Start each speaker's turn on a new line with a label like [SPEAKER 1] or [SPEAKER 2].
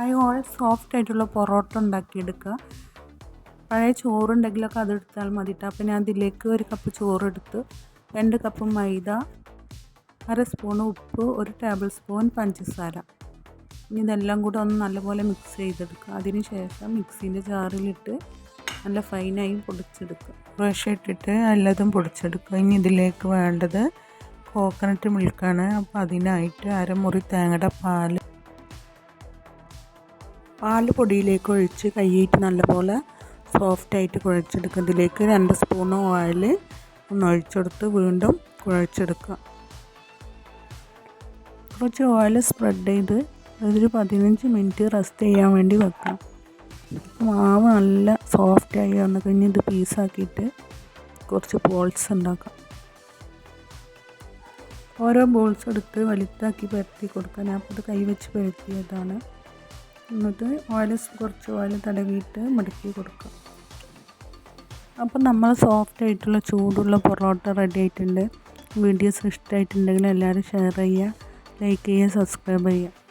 [SPEAKER 1] All soft ആയിട്ടുള്ള പൊറോട്ട ഉണ്ടാക്കിയെടുക്കുക. പഴയ ചോറുണ്ടെങ്കിലൊക്കെ അതെടുത്താൽ മതിട്ടോ അപ്പോൾ ഞാൻ അതിലേക്ക് ഒരു കപ്പ് ചോറെടുത്ത്. രണ്ട് കപ്പ് മൈദ അര സ്പൂൺ ഉപ്പ് ഒരു ടേബിൾ സ്പൂൺ പഞ്ചസാര. ഇനി ഇതെല്ലാം കൂടെ ഒന്ന് നല്ലപോലെ മിക്സ് ചെയ്തെടുക്കുക. അതിന് ശേഷം മിക്സീന്റെ ജാറിലിട്ട് നല്ല ഫൈനായി പൊടിച്ചെടുക്കുക. ബ്രഷ് ഇട്ടിട്ട് എല്ലാതും പൊടിച്ചെടുക്കുക. ഇനി ഇതിലേക്ക് വേണ്ടത് കോക്കനട്ട് മിൽക്കാണ് അപ്പോൾ അതിനായിട്ട് അരമുറി തേങ്ങയുടെ പാൽ പാൽ പൊടിയിലേക്ക് ഒഴിച്ച് കൈയിട്ട് നല്ലപോലെ സോഫ്റ്റായിട്ട് കുഴച്ചെടുക്കുക ഇതിലേക്ക് രണ്ട് സ്പൂൺ ഓയിൽ ഒന്ന് ഒഴിച്ചെടുത്ത് വീണ്ടും കുഴച്ചെടുക്കുക. കുറച്ച് ഓയിൽ സ്പ്രെഡ് ചെയ്ത് അതൊരു പതിനഞ്ച് മിനിറ്റ് റെസ്റ്റ് ചെയ്യാൻ വേണ്ടി വെക്കാം. മാവ് നല്ല സോഫ്റ്റായി വന്നു കഴിഞ്ഞ് ഇത് പീസാക്കിയിട്ട് കുറച്ച് ബോൾസ് ഉണ്ടാക്കാം. ഓരോ ബോൾസ് എടുത്ത് വലുതാക്കി പരത്തി കൊടുക്കാൻ. അപ്പോൾ ഇത് കൈ വെച്ച് പരത്തിയതാണ്. എന്നിട്ട് ഓയിൽ കുറച്ച് ഓയിൽ തടവിയിട്ട് മടക്കി കൊടുക്കുക. അപ്പം നമ്മൾ സോഫ്റ്റ് ആയിട്ടുള്ള ചൂടുള്ള പൊറോട്ട റെഡി ആയിട്ടുണ്ട്. വീഡിയോസ് ഇഷ്ടമായിട്ടുണ്ടെങ്കിൽ എല്ലാവരും ഷെയർ ചെയ്യുക ലൈക്ക് ചെയ്യുക സബ്സ്ക്രൈബ് ചെയ്യുക.